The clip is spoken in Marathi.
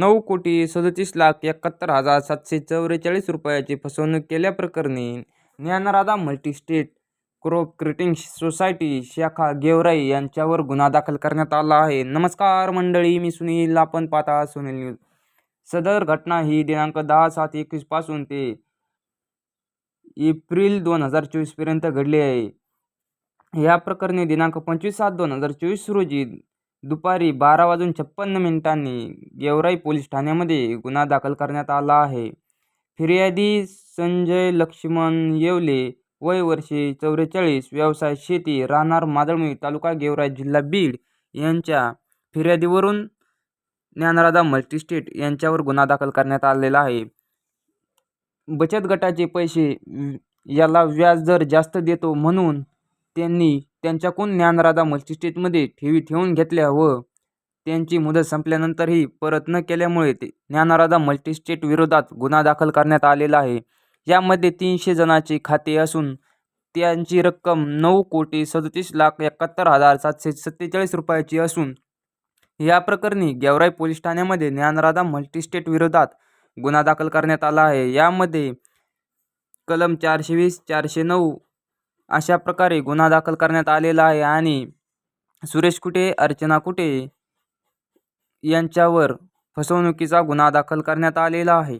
नऊ कोटी सदतीस लाख एकाहत्तर हजार सातशे चौवेचाळीस रुपयाची फसवणूक केल्याप्रकरणी ज्ञानराधा मल्टीस्टेट कोऑपरेटिव्ह सोसायटी शाखा गेवराई यांच्यावर गुन्हा दाखल करण्यात आला आहे. नमस्कार मंडळी मी सुनील. आपण पाहता सुनील न्यूज. सदर घटना ही दिनांक दहा सात एकवीसपासून ते एप्रिल दोन हजार चोवीसपर्यंत घडली आहे. या प्रकरणी दिनांक पंचवीस सात दोन हजार चोवीस रोजी दुपारी बारा वाजून छप्पन्न मिनिटांनी गेवराई पोलीस ठाण्यामध्ये गुन्हा दाखल करण्यात आला आहे. फिर्यादी संजय लक्ष्मण येवले वय वर्षे चौवेचाळीस व्यवसाय शेती राहणार मादळमुई तालुका गेवराई जिल्हा बीड यांच्या फिर्यादीवरून ज्ञानराधा मल्टीस्टेट यांच्यावर गुन्हा दाखल करण्यात आलेला आहे. बचत गटाचे पैसे याला व्याजदर जास्त देतो म्हणून त्यांनी त्यांच्याकडून ज्ञानराधा मल्टीस्टेटमध्ये ठेवी ठेवून घेतल्या व त्यांची मुदत संपल्यानंतरही परत न केल्यामुळे ते ज्ञानराधा मल्टीस्टेट विरोधात गुन्हा दाखल करण्यात आलेला आहे. यामध्ये तीनशे जणांचे खाते असून त्यांची रक्कम नऊ कोटी सदतीस लाख एकाहत्तर हजार सातशे सत्तेचाळीस रुपयाची असून या प्रकरणी गेवराई पोलीस ठाण्यामध्ये ज्ञानराधा मल्टीस्टेट विरोधात गुन्हा दाखल करण्यात आला आहे. यामध्ये कलम चारशे वीस चारशे नऊ अशा प्रकारे गुन्हा दाखल करण्यात आलेला आहे आणि सुरेश कुटे अर्चना कुटे यांच्यावर फसवणुकीचा गुन्हा दाखल करण्यात आलेला आहे.